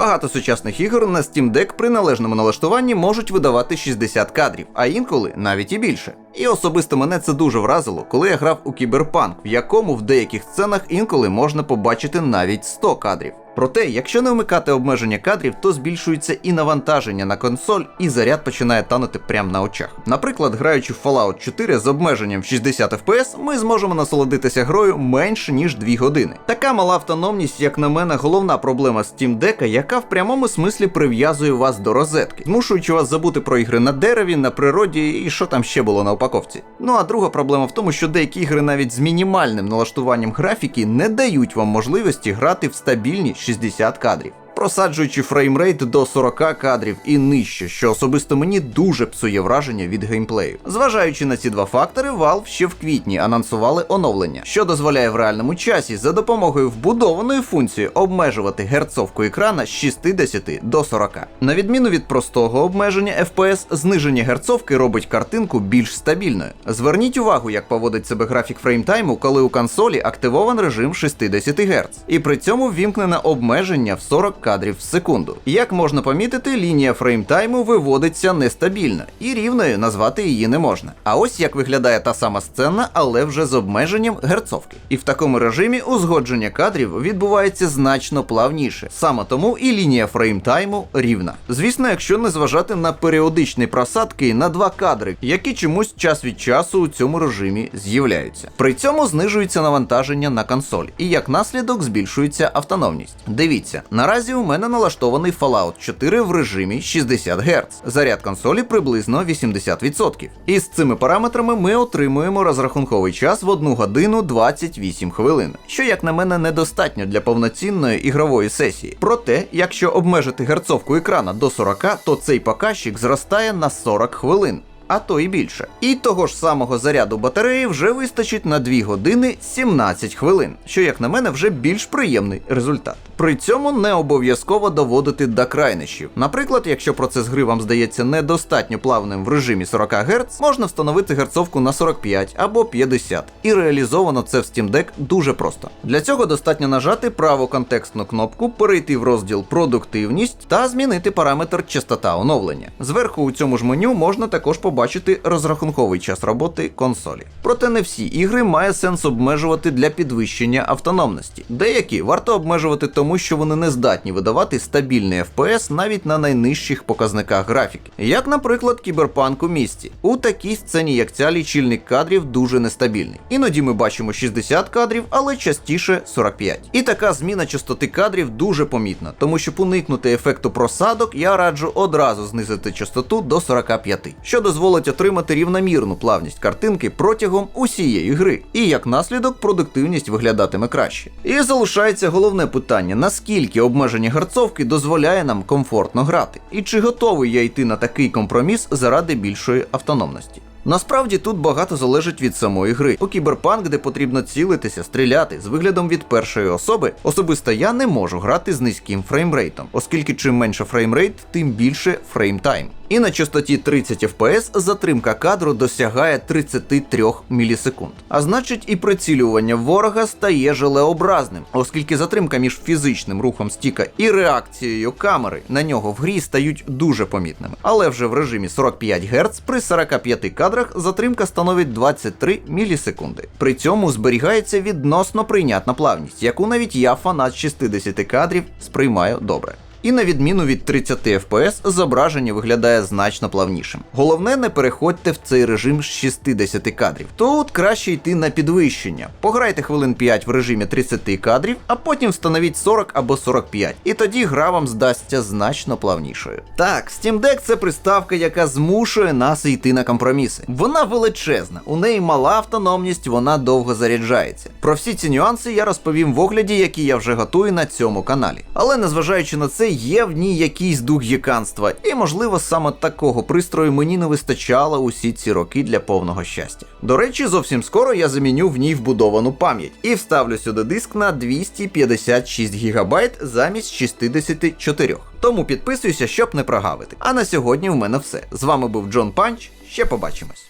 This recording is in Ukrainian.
Багато сучасних ігор на Steam Deck при належному налаштуванні можуть видавати 60 кадрів, а інколи навіть і більше. І особисто мене це дуже вразило, коли я грав у кіберпанк, в якому в деяких сценах інколи можна побачити навіть 100 кадрів. Проте, якщо не вмикати обмеження кадрів, то збільшується і навантаження на консоль, і заряд починає танути прямо на очах. Наприклад, граючи в Fallout 4 з обмеженням в 60 FPS, ми зможемо насолодитися грою менше ніж 2 години. Така мала автономність, як на мене, головна проблема Steam Deck, яка в прямому смислі прив'язує вас до розетки, змушуючи вас забути про ігри на дереві, на природі і що там ще було на упаковці. Ну а друга проблема в тому, що деякі ігри навіть з мінімальним налаштуванням графіки не дають вам можливості грати в стабільні 60 кадрів. Просаджуючи фреймрейт до 40 кадрів і нижче, що особисто мені дуже псує враження від геймплею. Зважаючи на ці два фактори, Valve ще в квітні анонсували оновлення, що дозволяє в реальному часі за допомогою вбудованої функції обмежувати герцовку екрана з 60 до 40. На відміну від простого обмеження FPS, зниження герцовки робить картинку більш стабільною. Зверніть увагу, як поводить себе графік фреймтайму, коли у консолі активован режим 60 Гц, і при цьому ввімкнене обмеження в 40 кадрів в секунду. Як можна помітити, лінія фреймтайму виводиться нестабільно, і рівною назвати її не можна. А ось як виглядає та сама сцена, але вже з обмеженням герцовки. І в такому режимі узгодження кадрів відбувається значно плавніше. Саме тому і лінія фреймтайму рівна. Звісно, якщо не зважати на періодичні просадки на два кадри, які чомусь час від часу у цьому режимі з'являються. При цьому знижується навантаження на консоль, і як наслідок збільшується автономність. Дивіться, наразі у мене налаштований Fallout 4 в режимі 60 Гц. Заряд консолі приблизно 80%. І з цими параметрами ми отримуємо розрахунковий час в 1 годину 28 хвилин, що, як на мене, недостатньо для повноцінної ігрової сесії. Проте, якщо обмежити герцовку екрана до 40, то цей показчик зростає на 40 хвилин. А то і більше. І того ж самого заряду батареї вже вистачить на 2 години 17 хвилин, що, як на мене, вже більш приємний результат. При цьому не обов'язково доводити до крайнощів. Наприклад, якщо процес гри вам здається недостатньо плавним в режимі 40 Гц, можна встановити герцовку на 45 або 50. І реалізовано це в Steam Deck дуже просто. Для цього достатньо нажати праву контекстну кнопку, перейти в розділ Продуктивність та змінити параметр частота оновлення. Зверху у цьому ж меню можна також побачити розрахунковий час роботи консолі. Проте не всі ігри має сенс обмежувати для підвищення автономності. Деякі варто обмежувати тому, що вони не здатні видавати стабільний FPS навіть на найнижчих показниках графіки, як, наприклад, кіберпанк у місті. У такій сцені, як ця лічильник кадрів, дуже нестабільний. Іноді ми бачимо 60 кадрів, але частіше 45. І така зміна частоти кадрів дуже помітна, тому щоб уникнути ефекту просадок, я раджу одразу знизити частоту до 45, що дозволить отримати рівномірну плавність картинки протягом усієї гри. І як наслідок продуктивність виглядатиме краще. І залишається головне питання: наскільки обмеження герцовки дозволяє нам комфортно грати, і чи готовий я йти на такий компроміс заради більшої автономності. Насправді тут багато залежить від самої гри. У кіберпанк, де потрібно цілитися, стріляти з виглядом від першої особи, особисто я не можу грати з низьким фреймрейтом, оскільки чим менше фреймрейт, тим більше фреймтайм. І на частоті 30 FPS затримка кадру досягає 33 мілісекунд. А значить, і прицілювання ворога стає желеобразним, оскільки затримка між фізичним рухом стіка і реакцією камери на нього в грі стають дуже помітними. Але вже в режимі 45 Гц при 45 кадрах затримка становить 23 мілісекунди. При цьому зберігається відносно прийнятна плавність, яку навіть я, фанат 60 кадрів, сприймаю добре. І на відміну від 30 FPS, зображення виглядає значно плавнішим. Головне, не переходьте в цей режим з 60 кадрів. Тут краще йти на підвищення. Пограйте хвилин 5 в режимі 30 кадрів, а потім встановіть 40 або 45. І тоді гра вам здасться значно плавнішою. Так, Steam Deck це приставка, яка змушує нас йти на компроміси. Вона величезна, у неї мала автономність, вона довго заряджається. Про всі ці нюанси я розповім в огляді, який я вже готую на цьому каналі. Але незважаючи на це, є в ній якийсь дух гіканства, і можливо саме такого пристрою мені не вистачало усі ці роки для повного щастя. До речі, зовсім скоро я заміню в ній вбудовану пам'ять і вставлю сюди диск на 256 ГБ замість 64. Тому підписуйся, щоб не прогавити. А на сьогодні в мене все. З вами був Джон Панч. Ще побачимось.